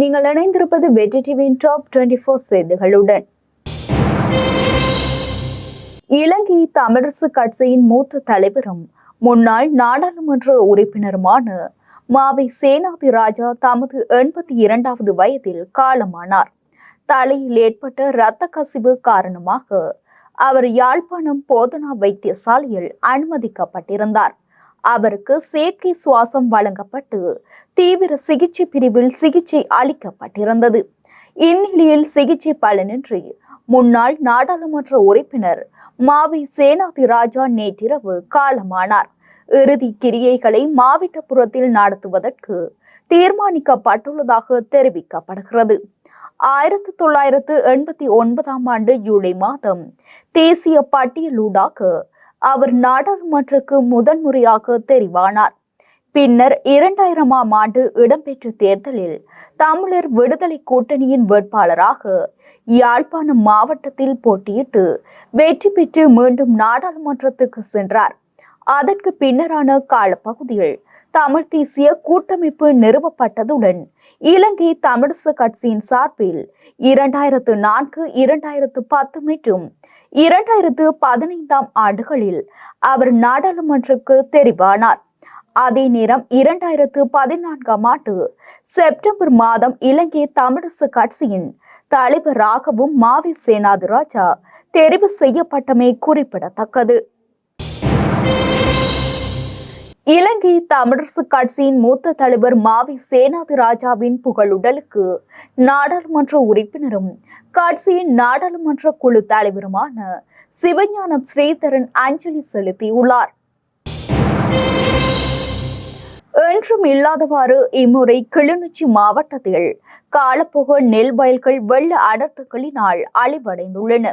நீங்கள் இணைந்திருப்பது வெற்றி டிவியின் டாப் டுவெண்டி ஃபோர் செய்திகளுடன். இலங்கை தமிழரசு கட்சியின் மூத்த தலைவரும் முன்னாள் நாடாளுமன்ற உறுப்பினருமான மாவை சேனாதி ராஜா தமது எண்பத்தி இரண்டாவது வயதில் காலமானார். தலையில் ஏற்பட்ட இரத்த கசிவு காரணமாக அவர் யாழ்ப்பாணம் போதனா வைத்தியசாலையில் அனுமதிக்கப்பட்டிருந்தார். அவருக்கு செயற்கை சுவாசம் வழங்கப்பட்டு தீவிர சிகிச்சை பிரிவில் சிகிச்சை அளிக்கப்பட்டிருந்தது. இந்நிலையில் சிகிச்சை பலனின்றி முன்னாள் நாடாளுமன்ற உறுப்பினர் மாவி சேனாதி ராஜா நேற்றிரவு காலமானார். இறுதி கிரியைகளை மாவட்டப்புறத்தில் நடத்துவதற்கு தீர்மானிக்கப்பட்டுள்ளதாக தெரிவிக்கப்படுகிறது. ஆயிரத்தி தொள்ளாயிரத்து எண்பத்தி ஒன்பதாம் ஆண்டு ஜூலை மாதம் தேசிய பட்டியலூடாக அவர் நாடாளுமன்றக்கு முதன்முறையாக தெரிவானார். பின்னர் இரண்டாயிரமாம் ஆண்டு இடம்பெற்ற தேர்தலில் தமிழர் விடுதலை கூட்டணியின் வேட்பாளராக யாழ்ப்பாணம் மாவட்டத்தில் போட்டியிட்டு வெற்றி பெற்று மீண்டும் நாடாளுமன்றத்துக்கு சென்றார். அதற்கு பின்னரான காலப்பகுதியில் தமிழ் தேசிய கூட்டமைப்பு நிறுவப்பட்டதுடன் இலங்கை தமிழரசு கட்சியின் சார்பில் இரண்டாயிரத்து நான்கு இரண்டாயிரத்து பத்து மற்றும் இரண்டாயிரத்து பதினைந்தாம் ஆண்டுகளில் அவர் நாடாளுமன்றக்கு தெரிவானார். அதே நேரம் இரண்டாயிரத்து பதினான்காம் ஆண்டு செப்டம்பர் மாதம் இலங்கை தமிழரசு கட்சியின் தலைவராகவும் மாவி சேனாதி ராஜா தெரிவு செய்யப்பட்டமை குறிப்பிடத்தக்கது. இலங்கை தமிழரசு கட்சியின் மூத்த தலைவர் மாவி சேனாதி ராஜாவின் புகழுடலுக்கு நாடாளுமன்ற உறுப்பினரும் கட்சியின் நாடாளுமன்ற குழு தலைவருமான சிவஞானம் ஸ்ரீதரன் அஞ்சலி செலுத்தியுள்ளார். என்றும் இல்லாதவாறு இம்முறை கிளிநொச்சி மாவட்டத்தில் காலப்போக நெல் வயல்கள் வெள்ள அடர்த்துகளினால் அழிவடைந்துள்ளன.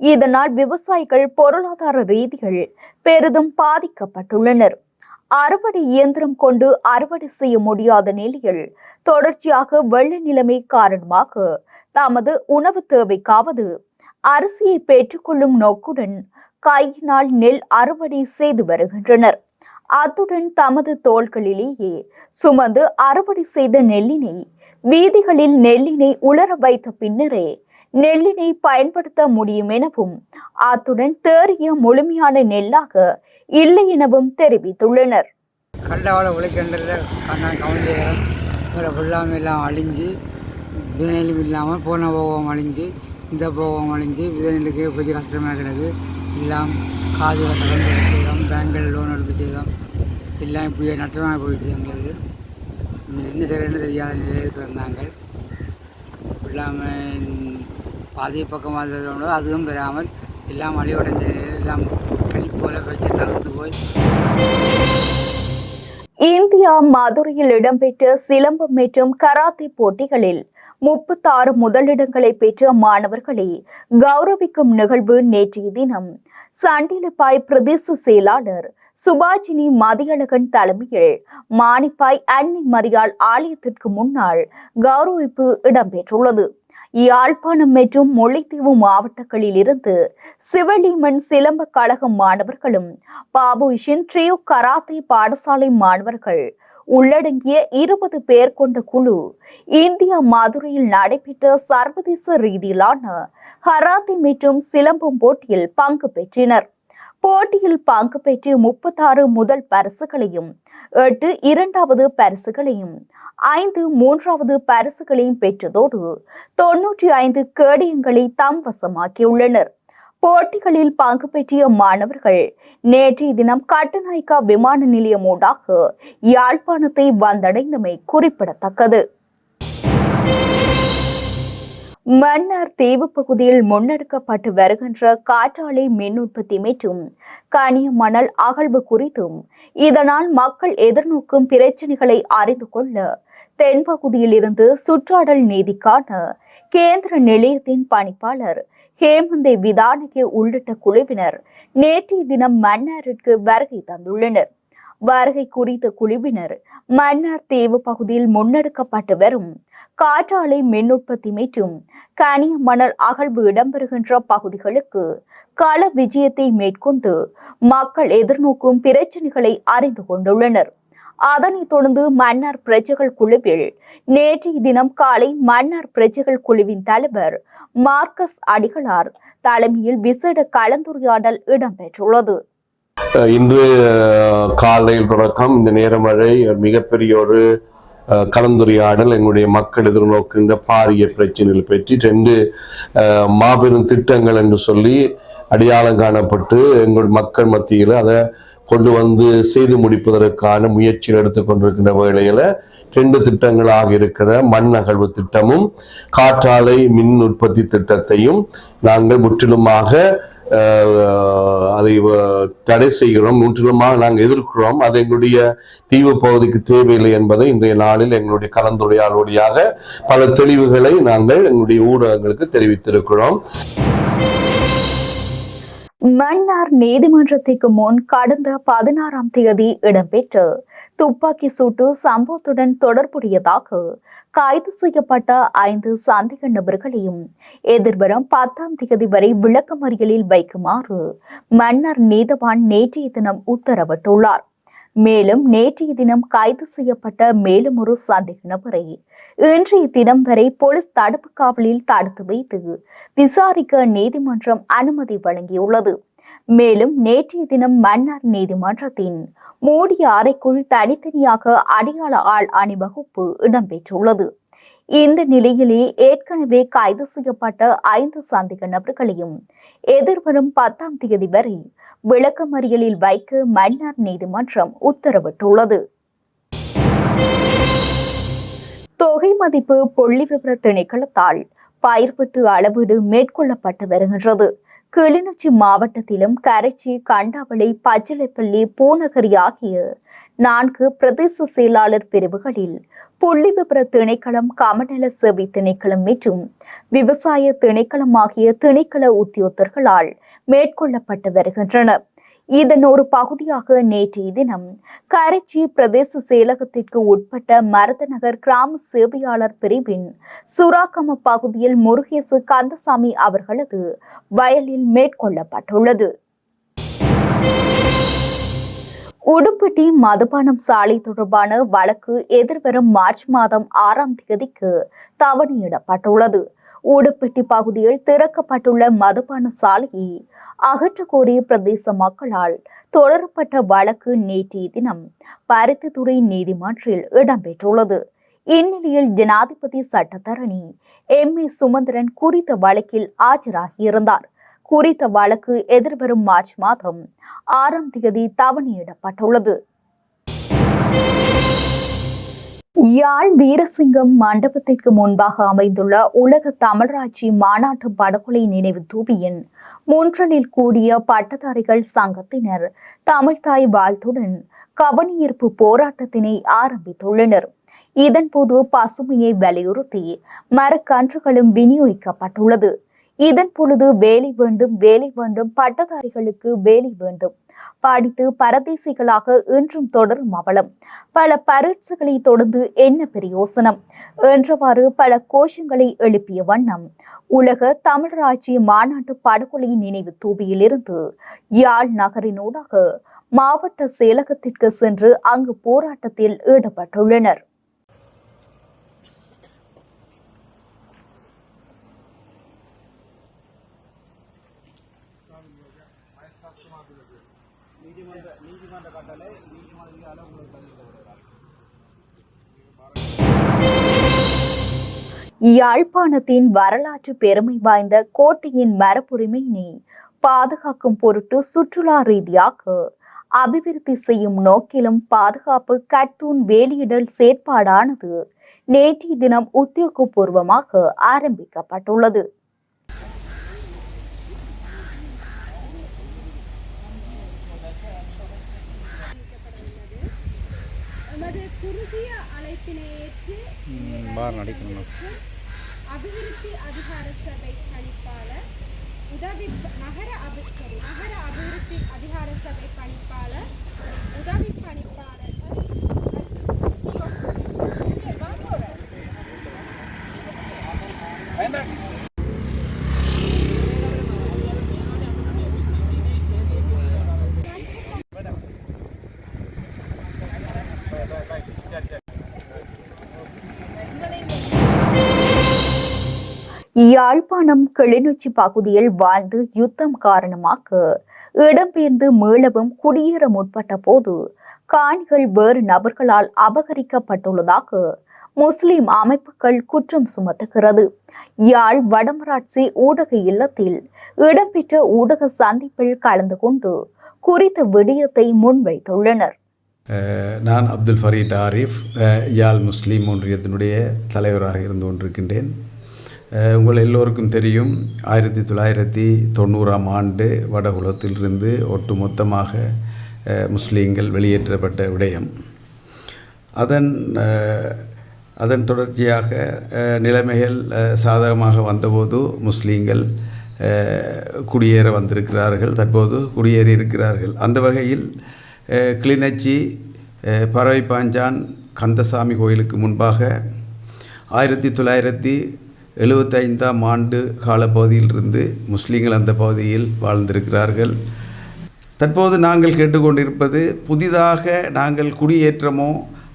இதனால் விவசாயிகள் பொருளாதார ரீதிகள் பெரிதும் பாதிக்கப்பட்டுள்ளனர். அறுவடை இயந்திரம் கொண்டு அறுவடை செய்ய முடியாத நிலையில் தொடர்ச்சியாக வெள்ள நிலைமை காரணமாக தமது உணவு தேவைக்காவது அரிசியை பெற்றுக்கொள்ளும் நோக்குடன் கையினால் நெல் அறுவடை செய்து வருகின்றனர். அத்துடன் தமது தோள்களிலேயே சுமந்து அறுவடை செய்த நெல்லினை வீதிகளில் நெல்லினை உலர வைத்த பின்னரே நெல்லினை பயன்படுத்த முடியும் எனவும் அத்துடன் தேறிய முழுமையான நெல்லாக இல்லை எனவும் தெரிவித்துள்ளனர். கண்டவாள உழைக்கின்றதில் கண்ணன் கவுந்தேரம் இதில் ஃபுல்லாமே எல்லாம் அழிஞ்சு விதைநெல்லும் இல்லாமல் போன போகம் அழிஞ்சு இந்த போகம் அழிஞ்சு விதைநெல்லுக்கு கொஞ்சம் கஷ்டமாக இருக்கிறது எல்லாம் காது கட்டணம் செய்தோம் பேங்கில் லோன் எடுத்து செய்தோம் எல்லாம் இப்படியே நட்டமாக போயிடுச்சு எங்களுக்கு. இந்த என்ன செய்யறதுன்னு தெரியாத நிலையில் இருந்தாங்க. இல்லாமல் பாதி பக்கமாக இருந்ததோடு அதுவும் பெறாமல் எல்லாம் அழிவடைஞ்ச நிலையில் எல்லாம் கழிப்போல வச்சு நகர்த்து போய். இந்தியா மதுரையில் இடம்பெற்ற சிலம்பம் மற்றும் கராத்தே போட்டிகளில் முப்பத்தாறு முதலிடங்களை பெற்ற மாணவர்களை கௌரவிக்கும் நிகழ்வு நேற்றைய தினம். சண்டிலிப்பாய் பிரதேச செயலாளர் சுபாஜினி மதியழகன் தலைமையில் மானிப்பாய் அன்னி மரியாள் ஆலயத்திற்கு முன்னால் கௌரவிப்பு இடம்பெற்றுள்ளது. யாழ்ப்பாணம் மற்றும் முல்லைத்தீவு மாவட்டங்களில் இருந்து சிவலிமன் சிலம்ப கழக மாணவர்களும் பாபுஷின் ட்ரியோ கராத்தே பாடசாலை மாணவர்கள் உள்ளடங்கிய இருபது பேர் கொண்ட குழு இந்தியா மதுரையில் நடைபெற்ற சர்வதேச ரீதியிலான ஹராத்தி மற்றும் சிலம்பம் போட்டியில் பங்கு பெற்றனர். போட்டியில் பங்கு பெற்று முப்பத்தாறு முதல் பரிசுகளையும் எட்டு இரண்டாவது பரிசுகளையும் ஐந்து மூன்றாவது பரிசுகளையும் பெற்றதோடு தொன்னூற்றி ஐந்து கேடயங்களை தம் வசமாக்கியுள்ளனர். போட்டிகளில் பங்கு பெற்றிய மாணவர்கள் நேற்றைய தினம் கட்டுநாயக்கா விமான நிலையம் ஊடாக யாழ்ப்பாணத்தை வந்தடைந்தமை குறிப்பிடத்தக்கது. மன்னார் தீவு பகுதியில் முன்னெடுக்கப்பட்டு வருகின்ற காற்றாலை மின் உற்பத்தி மற்றும் கனிய மணல் அகழ்வு குறித்தும் இதனால் மக்கள் எதிர்நோக்கும் பிரச்சனைகளை அறிந்து கொள்ள தென்பகுதியில் இருந்து சுற்றாடல் நீதிக்கான கேந்திர நிலையத்தின் பணிப்பாளர் ஹேமந்தை விதானகே உள்ளிட்ட குழுவினர் நேற்றைய தினம் மன்னாரிற்கு வருகை தந்துள்ளனர். வருகை குறித்த குழுவினர் மன்னார் தீவு பகுதியில் முன்னெடுக்கப்பட்டு வரும் காற்றாலை மின் உற்பத்தி மீட்டும் கனி மணல் அகழ்வு இடம்பெறுகின்ற பகுதிகளுக்கு கள விஜயத்தை மேற்கொண்டு மக்கள் எதிர்நோக்கும் பிரச்சனைகளை அறிந்து கொண்டுள்ளனர். அதனைத் தொடர்ந்து மன்னார் பிரஜைகள் குழுவில் நேற்றைய தினம் காலை மன்னார் பிரஜைகள் குழுவின் தலைவர் மார்க்கஸ் அடிகளார் தலைமையில் விசேட கலந்துரையாடல் இடம்பெற்றுள்ளது. இன்று காலையில் தொடக்கம். இந்த நேரமழை மிகப்பெரிய ஒரு கலந்துரையாடல் எங்களுடைய மக்கள் எதிர்நோக்கின்ற பாரிய பிரச்சனைகள் பற்றி ரெண்டு மாபெரும் திட்டங்கள் என்று சொல்லி அடையாளம் காணப்பட்டு எங்கள் மக்கள் மத்தியில் அதை கொண்டு வந்து செய்து முடிப்பதற்கான முயற்சிகள் எடுத்துக்கொண்டிருக்கின்ற வேளையில ரெண்டு திட்டங்களாக இருக்கிற மண் அகழ்வு திட்டமும் காற்றாலை மின் உற்பத்தி திட்டத்தையும் நாங்கள் முற்றிலுமாக அதை தடை செய்கிறோம் முற்றிலுமாக நாங்கள் எதிர்க்கிறோம். அது எங்களுடைய தீவு பகுதிக்கு தேவையில்லை என்பதை இன்றைய நாளில் எங்களுடைய கலந்துரையாடல் வழியாக பல தெளிவுகளை நாங்கள் எங்களுடைய ஊடகங்களுக்கு தெரிவித்திருக்கிறோம். மன்னார் நீதிமன்றத்திற்கு முன் கடந்த பதினாறாம் தேதி இடம்பெற்ற துப்பாக்கி சூட்டு சம்பவத்துடன் தொடர்புடையதாக கைது செய்யப்பட்ட ஐந்து சந்தேக நபர்களையும் எதிர்வரும் பத்தாம் தேதி வரை விளக்கமறியலில் வைக்குமாறு மன்னர் நீதவான் நேற்றைய தினம் உத்தரவிட்டுள்ளார். மேலும் நேற்றைய தினம் கைது செய்யப்பட்ட மேலும் ஒரு சந்தேக நபரை இன்றைய தினம் வரை போலீஸ் தடுப்பு காவலில் தடுத்து வைத்து விசாரிக்க நீதிமன்றம் அனுமதி வழங்கியுள்ளது. மேலும் நேற்றைய தினம் மன்னார் நீதிமன்றத்தின் மூடிய அறைக்குள் தனித்தனியாக அடையாள ஆள் அணிவகுப்பு இடம்பெற்றுள்ளது. இந்த நிலையிலே ஏற்கனவே கைது செய்யப்பட்ட ஐந்து சந்தேக நபர்களையும் எதிர்வரும் பத்தாம் தேதி வரை விளக்கமறியலில் வைக்க மன்னார் நீதிமன்றம் உத்தரவிட்டுள்ளது. தொகை மதிப்பு புள்ளி விவர திணைக்களத்தால் பயிர்வெட்டு அளவீடு மேற்கொள்ளப்பட்டு வருகின்றது. கிளிநொச்சி மாவட்டத்திலும் கரைச்சி கண்டாவளி பச்சிலைப்பள்ளி பூநகரி ஆகிய நான்கு பிரதேச செயலாளர் பிரிவுகளில் புள்ளி விபர திணைக்களம் கமநல சேவை திணைக்களம் மற்றும் விவசாய திணைக்களம் ஆகிய திணைக்கள உத்தியோகர்களால் மேற்கொள்ளப்பட்டு வருகின்றன இதன் ஒரு பகுதியாக நேற்றைய தினம் கரைச்சி பிரதேச செயலகத்திற்கு உட்பட்ட மருதநகர் கிராம சேவையாளர் பிரிவின் சுராக்கம பகுதியில் முருகேசு கந்தசாமி அவர்களது வயலில் மேற்கொள்ளப்பட்டுள்ளது. உடுப்பட்டி மதுபானம் சாலை தொடர்பான வழக்கு எதிர்வரும் மார்ச் மாதம் ஆறாம் தேதிக்கு தவணையிடப்பட்டுள்ளது உடுப்பட்டி பகுதியில் திறக்கப்பட்டுள்ள மதுபான சாலையை அகற்றக்கோரி பிரதேச மக்களால் தொடரப்பட்ட வழக்கு நேற்றைய தினம் பருத்தித்துறை நீதிமன்றில் இடம்பெற்றுள்ளது. இந்நிலையில் ஜனாதிபதி சட்டத்தரணி எம். ஏ. சுமந்திரன் குறித்த வழக்கில் ஆஜராகியிருந்தார் குறித்த வழக்கு எதிர்வரும் மார்ச் மாதம் ஆறாம் தேதி தவணையிடப்பட்டுள்ளது. யாழ் வீரசிங்கம் மண்டபத்திற்கு முன்பாக அமைந்துள்ள உலக தமிழராட்சி மாநாட்டு படுகொலை நினைவு தூபியின் முன்றலில் கூடிய பட்டதாரிகள் சங்கத்தினர் தமிழ்தாய் வாழ்த்துடன் கவனியீர்ப்பு போராட்டத்தினை ஆரம்பித்துள்ளனர். இதன்போது பசுமையை வலியுறுத்தி மரக்கன்றுகளும் விநியோகிக்கப்பட்டுள்ளது. இதன் பொழுது வேலை வேண்டும் வேலை வேண்டும் பட்டதாரிகளுக்கு வேலை வேண்டும். படித்து பரதேசிகளாக இன்றும் தொடரும் அவலம். பல பரீட்சைகளை தொடர்ந்து என்ன பிரயோசனம் என்றவாறு பல கோஷங்களை எழுப்பிய வண்ணம். உலக தமிழராட்சி மாநாட்டு படுகொலை நினைவு தூபியிலிருந்து யாழ் நகரினூடாக மாவட்ட செயலகத்திற்கு சென்று அங்கு போராட்டத்தில் ஈடுபட்டுள்ளனர். யாழ்ப்பாணத்தின் வரலாற்று பெருமை வாய்ந்த கோட்டையின் மரபுரிமையினை பாதுகாக்கும் பொருட்டு சுற்றுலா ரீதியாக அபிவிருத்தி செய்யும் நோக்கிலும் பாதுகாப்பு கட்டூன் வேலியிடல் செயற்பாடானது நேற்றைய தினம் உத்தியோகபூர்வமாக ஆரம்பிக்கப்பட்டுள்ளது. குறுகிய அழைப்பினை ஏற்று பார் நடிக்கணும் அபிவிருத்தி அதிகார சபை பணிப்பாளர் உதவி நகர அபி sorry, நகர அபிவிருத்தி அதிகார சபை பணிப்பாளர் உதவி பணிப்பாளர்கள் யாழ்ப்பாணம் கிளிநொச்சி பகுதியில் வாழ்ந்து யுத்தம் காரணமாக இடம்பெயர்ந்து மீளவும் குடியேற முற்பட்ட போது காணிகள் வேறு நபர்களால் அபகரிக்கப்பட்டுள்ளதாக முஸ்லிம் அமைப்புகள் குற்றம் சுமத்துகிறது. யாழ் வடமராட்சி ஊடக இல்லத்தில் இடம்பெற்ற ஊடக சந்திப்பில் கலந்து கொண்டு குறித்த விடயத்தை முன்வைத்துள்ளனர். நான் அப்துல் ஃபரீட் ஆரிஃப் யாழ் முஸ்லீம் ஒன்றியத்தினுடைய தலைவராக இருந்து கொண்டிருக்கின்றேன். உங்கள் எல்லோருக்கும் தெரியும் ஆயிரத்தி தொள்ளாயிரத்தி தொண்ணூறாம் ஆண்டு வடகுலத்திலிருந்து ஒட்டுமொத்தமாக முஸ்லீம்கள் வெளியேற்றப்பட்ட விடயம். அதன் அதன் தொடர்ச்சியாக நிலைமைகள் சாதகமாக வந்தபோது முஸ்லீம்கள் குடியேற வந்திருக்கிறார்கள் தற்போது குடியேறி இருக்கிறார்கள். அந்த வகையில் அஹ், கிளிநொச்சி பறவை பாஞ்சான் கந்தசாமி கோயிலுக்கு முன்பாக ஆயிரத்தி தொள்ளாயிரத்தி எழுபத்தைந்தாம் ஆண்டு காலப்பகுதியிலிருந்து முஸ்லீம்கள் அந்த பகுதியில் வாழ்ந்திருக்கிறார்கள். தற்போது நாங்கள் கேட்டுக்கொண்டிருப்பது புதிதாக நாங்கள் குடியேற்றமோ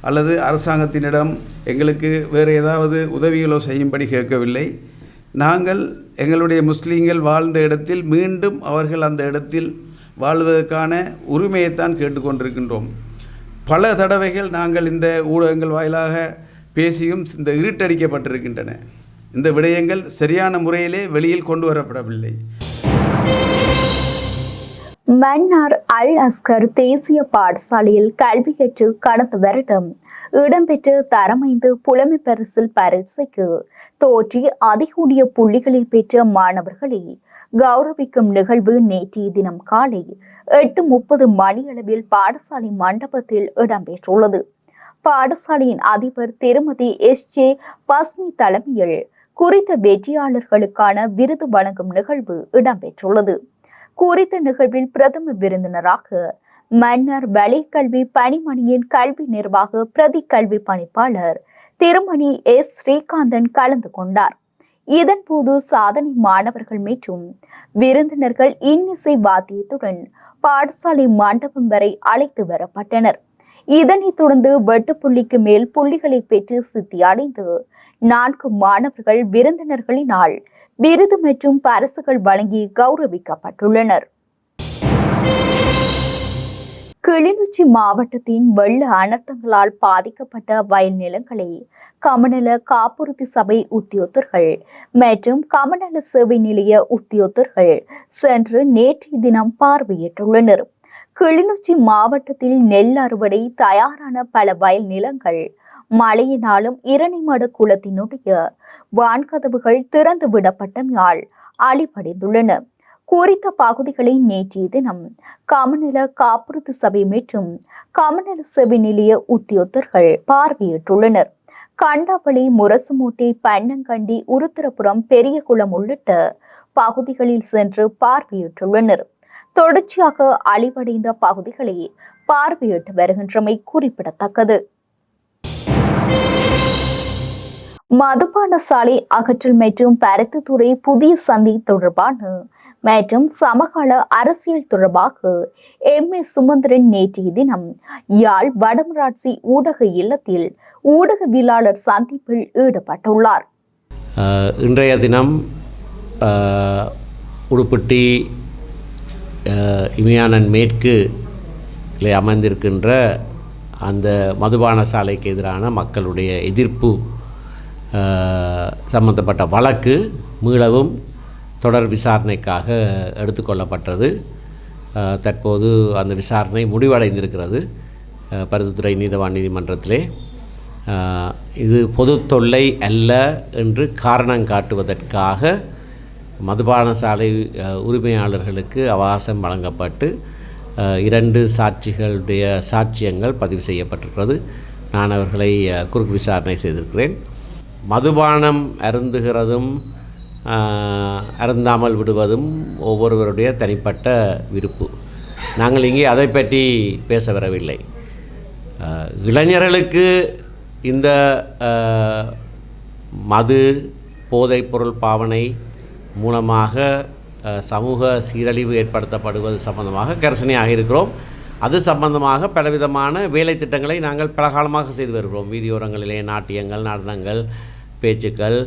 அல்லது அரசாங்கத்தினிடம் எங்களுக்கு வேறு ஏதாவது உதவிகளோ செய்யும்படி கேட்கவில்லை. நாங்கள் எங்களுடைய முஸ்லீம்கள் வாழ்ந்த இடத்தில் மீண்டும் அவர்கள் அந்த இடத்தில் வாழ்வதற்கான உரிமையைத்தான் கேட்டுக்கொண்டிருக்கின்றோம். பல தடவைகள் நாங்கள் இந்த ஊடகங்கள் வாயிலாக பேசியும் இந்த இருட்டடிக்கப்பட்டிருக்கின்றன. இந்த விடயங்கள் சரியான முறையிலே வெளியில் கொண்டு வரப்படவில்லை. மன்னார் அல் அஸ்கர் தேசிய பாடசாலையில் கல்வி கற்று கடந்த வருடம் இடம்பெற்ற தரமைந்து புலமை பரிசில் பரீட்சைக்கு தோற்றி அதிகூடிய புள்ளிகளை பெற்ற மாணவர்களை கௌரவிக்கும் நிகழ்வு நேற்றைய தினம் காலை எட்டு முப்பது மணியளவில் பாடசாலை மண்டபத்தில் இடம்பெற்றுள்ளது. பாடசாலையின் அதிபர் திருமதி எஸ் ஜே பஸ்மி தலைமையில் குறித்த வெற்றியாளர்களுக்கான விருது வழங்கும் நிகழ்வு இடம்பெற்றுள்ளது. குறித்த நிகழ்வில் பிரதம விருந்தினராக மன்னர் வலைக்கல்வி பணிமணியின் கல்வி நிர்வாக பிரதி கல்வி பணிப்பாளர் திருமணி எஸ். ஸ்ரீகாந்தன் கலந்து கொண்டார். இதன்போது சாதனை மாணவர்கள் மற்றும் விருந்தினர்கள் இன்னிசை வாத்தியத்துடன் பாடசாலை மண்டபம் வரை அழைத்து வரப்பட்டனர். இதனைத் தொடர்ந்து வெட்டுப்புள்ளிக்கு மேல் புள்ளிகளை பெற்று சித்தி அடைந்து நான்கு மாணவர்கள் விருந்தினர்களினால் விருது மற்றும் பரிசுகள் வழங்கி கௌரவிக்கப்பட்டுள்ளனர். கிளிநொச்சி மாவட்டத்தின் வெள்ள அனர்த்தங்களால் பாதிக்கப்பட்ட வயல் நிலங்களை கமநல காப்புறுதி சபை உத்தியோகர்கள் மற்றும் கமநல சேவை நிலைய உத்தியோகர்கள் சென்று நேற்றைய தினம் பார்வையிட்டுள்ளனர். கிளிநொச்சி மாவட்டத்தில் நெல் அறுவடை தயாரான பல வயல் நிலங்கள் மழையினாலும் இரணிமடு குளத்தினுடைய வான்கதவுகள் திறந்து விடப்பட்டமையால் அழிவடைந்துள்ளன குறித்த பகுதிகளை நேற்றைய தினம் கமநல காப்புறுதி சபை மற்றும் கமநல சபை நிலைய உத்தியோகர்கள் பார்வையிட்டுள்ளனர். கண்டாவளி முரசுமூட்டி பன்னங்கண்டி உருத்திரபுரம் பெரியகுளம் உள்ளிட்ட பகுதிகளில் சென்று பார்வையிட்டுள்ளனர். தொடர்ச்சியாக அழிவடைந்த பகுதிகளை பார்வையிட்டு வருகின்றமை குறிப்பிடத்தக்கது. மதுபான சாலை அகற்றல் மற்றும் பருத்தித்துறை புதிய சந்தி தொடர்பான மற்றும் சமகால அரசியல் தொடர்பாக எம். ஏ. சுமந்திரன் நேற்றைய தினம் யாழ் வடமராட்சி ஊடக இல்லத்தில் ஊடகவியலாளர் சந்திப்பில் ஈடுபட்டுள்ளார். இன்றைய தினம் உடுப்பட்டி இமயானன் மேற்கு அமைந்திருக்கின்ற அந்த மதுபான சாலைக்கு எதிரான மக்களுடைய எதிர்ப்பு சம்பந்தப்பட்ட வழக்கு மீளவும் தொடர் விசாரணைக்காக எடுத்துக்கொள்ளப்பட்டது தற்போது அந்த விசாரணை முடிவடைந்திருக்கிறது பருத்தித்துறை நீதவான் நீதிமன்றத்திலே. இது பொது தொல்லை அல்ல என்று காரணம் காட்டுவதற்காக மதுபான சாலை உரிமையாளர்களுக்கு அவகாசம் வழங்கப்பட்டு இரண்டு சாட்சிகளுடைய சாட்சியங்கள் பதிவு செய்யப்பட்டிருக்கிறது. நான் அவர்களை குறுக்கு விசாரணை செய்திருக்கிறேன். மதுபானம் அருந்துகிறதும் அருந்தாமல் விடுவதும் ஒவ்வொருவருடைய தனிப்பட்ட விருப்பு. நாங்கள் இங்கே அதை பற்றி பேச வரவில்லை. இளைஞர்களுக்கு இந்த மது போதைப்பொருள் பாவனை மூலமாக சமூக சீரழிவு ஏற்படுத்தப்படுவது சம்பந்தமாக கரிசனையாக இருக்கிறோம். அது சம்பந்தமாக பலவிதமான வேலை திட்டங்களை நாங்கள் பலகாலமாக செய்து வருகிறோம். வீதியோரங்களிலே நாட்டியங்கள் நடனங்கள் பேச்சுக்கள்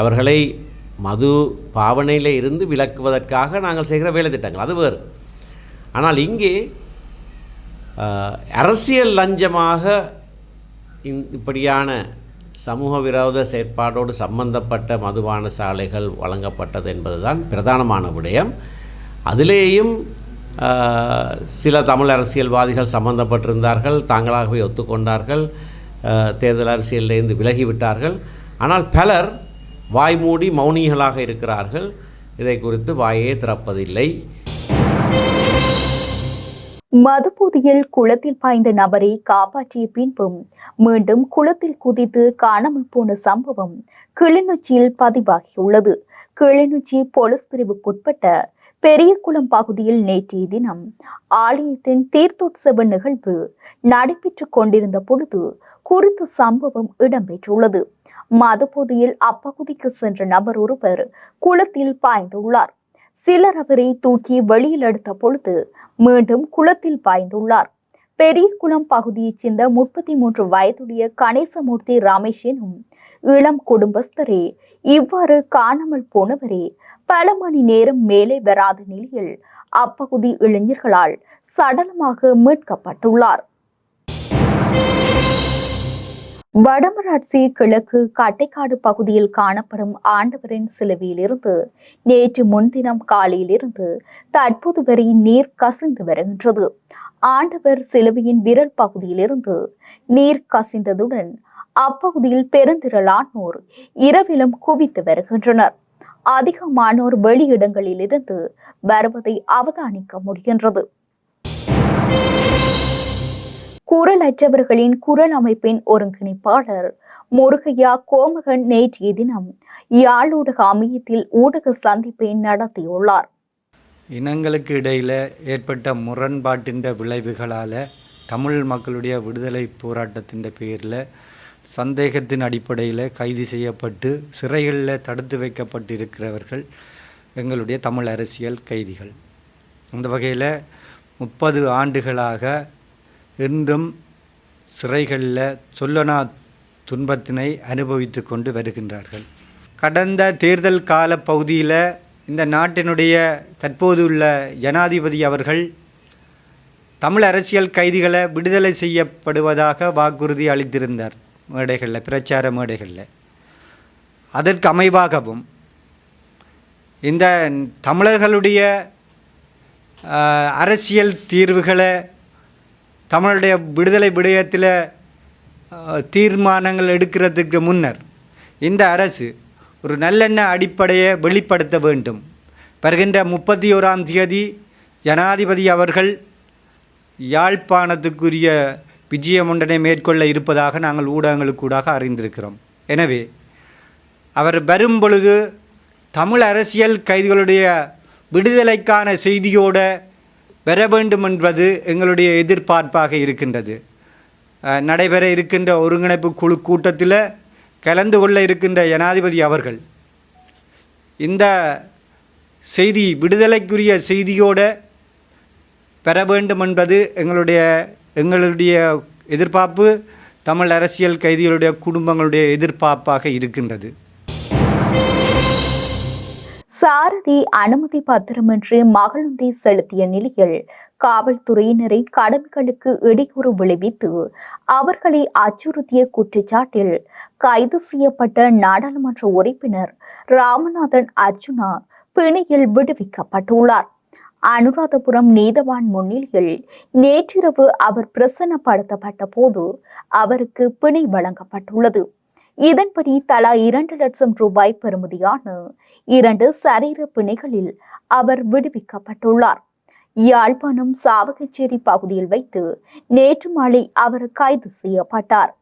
அவர்களை மது பாவனையில் இருந்து விலக்குவதற்காக நாங்கள் செய்கிற வேலை திட்டங்கள். அது வேறு. ஆனால் இங்கே அரசியல் லஞ்சமாக இந் இப்படியான சமூக விரோத செயற்பாடோடு சம்பந்தப்பட்ட மதுபான சாலைகள் வழங்கப்பட்டது என்பதுதான் பிரதானமான விடயம். அதிலேயும் சில தமிழ் அரசியல்வாதிகள் சம்பந்தப்பட்டிருந்தார்கள் தாங்களாகவே ஒத்துக்கொண்டார்கள். தேர்தல் அரசியலிருந்து விலகிவிட்டார்கள். ஆனால் பலர் வாய்மூடி மௌனிகளாக இருக்கிறார்கள். இதை குறித்து வாயே திறப்பதில்லை. மதுபோதையில் குளத்தில் பாய்ந்த நபரை காப்பாற்றிய பின்பும் மீண்டும் குளத்தில் குதித்து காணாமல் போன சம்பவம் கிளிநொச்சியில் பதிவாகியுள்ளது. கிளிநொச்சி போலீஸ் பிரிவுக்குட்பட்ட பெரியகுளம் பகுதியில் நேற்றைய தினம் ஆலயத்தின் தீர்த்தோற்சவ நிகழ்வு நடைபெற்றுக் கொண்டிருந்த பொழுது குறித்த சம்பவம் இடம்பெற்றுள்ளது. மதுபோதையில் அப்பகுதிக்கு சென்ற நபர் ஒருவர் குளத்தில் பாய்ந்துள்ளார். சிலர் அவரை தூக்கி வெளியில் எடுத்த பொழுது மீண்டும் குளத்தில் பாய்ந்துள்ளார். பெரியகுளம் பகுதியைச் சேர்ந்த முப்பத்தி மூன்று வயதுடைய கணேசமூர்த்தி ரமேஷ் எனும் இளம் குடும்பஸ்தரே இவ்வாறு காணாமல் போனவரே பல மணி நேரம் மேலே வராத நிலையில் அப்பகுதி இளைஞர்களால் சடலமாக மீட்கப்பட்டுள்ளார். வடமராட்சி கிழக்கு கட்டைக்காடு பகுதியில் காணப்படும் ஆண்டவரின் சிலுவையிலிருந்து நேற்று முன்தினம் காலையிலிருந்து தற்போது வரை நீர் கசிந்து வருகின்றது. ஆண்டவர் சிலுவையின் விரல் பகுதியிலிருந்து நீர் கசிந்ததுடன் அப்பகுதியில் பெருந்திரளானோர் இரவிலும் குவித்து வருகின்றனர். அதிகமானோர் வெளியிடங்களிலிருந்து வருவதை அவதானிக்க முடிகின்றது. குரலற்றவர்களின் குரல் அமைப்பின் ஒருங்கிணைப்பாளர் முருகையா கோமகன் நேற்றைய தினம் யாழ் ஊடக அமையத்தில் ஊடக சந்திப்பை நடத்தியுள்ளார். இனங்களுக்கு இடையில் ஏற்பட்ட முரண்பாட்டின் விளைவுகளால் தமிழ் மக்களுடைய விடுதலை போராட்டத்தின் பேரில் சந்தேகத்தின் அடிப்படையில் கைது செய்யப்பட்டு சிறைகளில் தடுத்து வைக்கப்பட்டிருக்கிறவர்கள் எங்களுடைய தமிழ் அரசியல் கைதிகள். அந்த வகையில் முப்பது ஆண்டுகளாக இன்றும் சிறைகளில் சொல்லனா துன்பத்தினை அனுபவித்து கொண்டு வருகின்றார்கள். கடந்த தேர்தல் கால பகுதியில் இந்த நாட்டினுடைய தற்போது உள்ள ஜனாதிபதி அவர்கள் தமிழ் அரசியல் கைதிகளை விடுதலை செய்யப்படுவதாக வாக்குறுதி அளித்திருந்தார். மேடைகளில் பிரச்சார மேடைகளில். அதற்கு அமைவாகவும் இந்த தமிழர்களுடைய அரசியல் தீர்வுகளை தமிழுடைய விடுதலை விடயத்தில் தீர்மானங்கள் எடுக்கிறதுக்கு முன்னர் இந்த அரசு ஒரு நல்லெண்ண அடிப்படையை வெளிப்படுத்த வேண்டும். வருகின்ற முப்பத்தி ஓராம் தேதி ஜனாதிபதி அவர்கள் யாழ்ப்பாணத்துக்குரிய விஜயம் ஒன்றனை மேற்கொள்ள இருப்பதாக நாங்கள் ஊடகங்களுக்கூடாக அறிந்திருக்கிறோம். எனவே அவர் வரும் பொழுது தமிழ் அரசியல் கைதிகளுடைய விடுதலைக்கான செய்தியோடு பெற வேண்டும் என்பது எங்களுடைய எதிர்பார்ப்பாக இருக்கின்றது. நடைபெற இருக்கின்ற ஒருங்கிணைப்பு குழு கூட்டத்தில் கலந்து கொள்ள இருக்கின்ற ஜனாதிபதி அவர்கள் இந்த செய்தி விடுதலைக்குரிய செய்தியோடு பெற வேண்டும் என்பது எங்களுடைய எங்களுடைய எதிர்பார்ப்பு தமிழ் அரசியல் கைதிகளுடைய குடும்பங்களுடைய எதிர்பார்ப்பாக இருக்கின்றது. சாரதி அனுமதி பத்திரமின்றி மகளுந்தி செலுத்திய நிலையில் காவல்துறையினரின் கடமைகளுக்கு இடையூறு விளைவித்து அவர்களை அச்சுறுத்திய குற்றச்சாட்டில் கைது செய்யப்பட்ட நாடாளுமன்ற உறுப்பினர் ராமநாதன் அர்ஜுனா பிணையில் விடுவிக்கப்பட்டுள்ளார். அனுராதபுரம் நீதவான் முன்னிலையில் நேற்றிரவு அவர் பிரசன்னப்படுத்தப்பட்ட போது அவருக்கு பிணை வழங்கப்பட்டுள்ளது. இதன்படி தலா இரண்டு லட்சம் ரூபாய் பெறுமதியான இரண்டு சரீர பிணைகளில் அவர் விடுவிக்கப்பட்டுள்ளார். யாழ்ப்பாணம் சாவகச்சேரி பகுதியில் வைத்து நேற்று மாலை அவர் கைது செய்யப்பட்டார்.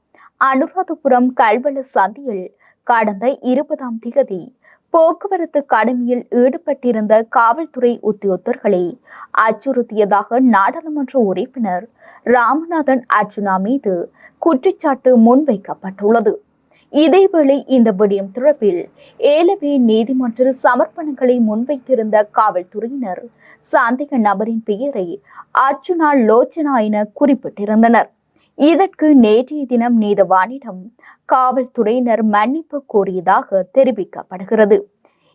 அனுராதபுரம் கல்வள சந்தியில் கடந்த இருபதாம் திகதி போக்குவரத்து கடமையில் ஈடுபட்டிருந்த காவல்துறை உத்தியோகர்களை அச்சுறுத்தியதாக நாடாளுமன்ற உறுப்பினர் ராமநாதன் அர்ஜுனா மீது குற்றச்சாட்டு முன்வைக்கப்பட்டுள்ளது. இதேவேளை இந்த விடயம் தொடர்பில் ஏலவே நீதிமன்றில் சமர்ப்பணங்களை முன்வைத்திருந்த காவல்துறையினர் சந்தேக நபரின் பெயரை அர்ஜுனா லோச்சனா என குறிப்பிட்டிருந்தனர். இதற்கு நேற்றைய தினம் நீதவானிடம் காவல்துறையினர் மன்னிப்பு கோரியதாக தெரிவிக்கப்படுகிறது.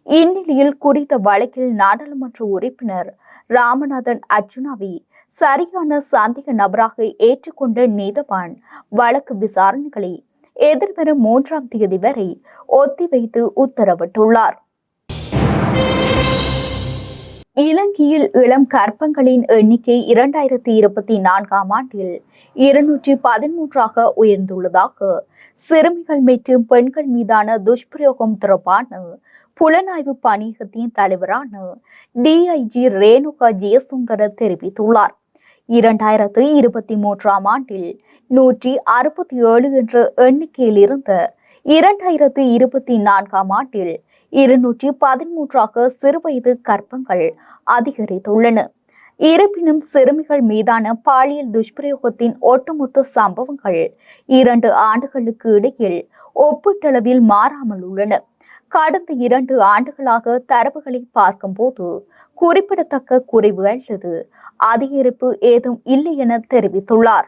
இந்நிலையில் குறித்த வழக்கில் நாடாளுமன்ற உறுப்பினர் ராமநாதன் அர்ஜுனாவை சரியான சந்தேக நபராக ஏற்றுக்கொண்ட நீதவான் வழக்கு விசாரணைகளை எதிர்வரும் மூன்றாம் தேதி வரை ஒத்திவைத்து உத்தரவிட்டுள்ளார். இலங்கையில் இளம் கற்பங்களின் எண்ணிக்கை இரண்டாயிரத்தி இருபத்தி நான்காம் ஆண்டில் இருநூற்றி பதிமூன்றாக உயர்ந்துள்ளதாக சிறுமிகள் மற்றும் பெண்கள் மீதான துஷ்பிரயோகம் தொடர்பான புலனாய்வு பணியகத்தின் தலைவரான டிஐஜி ரேணுகா ஜெயசுந்தர தெரிவித்துள்ளார். இரண்டாயிரத்து இருபத்தி மூன்றாம் ஆண்டில் நூற்றி அறுபத்தி ஏழு என்ற எண்ணிக்கையில் இருந்த இரண்டாயிரத்து இருபத்தி நான்காம் ஆண்டில் இருநூற்றி பதிமூன்றாக சிறுவயது கற்பங்கள் அதிகரித்துள்ளன. இருப்பினும் சிறுமிகள் மீதான பாலியல் துஷ்பிரயோகத்தின் ஒட்டுமொத்த சம்பவங்கள் இரண்டு ஆண்டுகளுக்கு இடையில் ஒப்பீட்டளவில் மாறாமல் உள்ளன. கடந்த இரண்டு ஆண்டுகளாக தரவுகளை பார்க்கும்போது குறிப்பிடத்தக்க குறைவு அல்லது அதிகரிப்பு ஏதும் இல்லை என தெரிவித்துள்ளார்.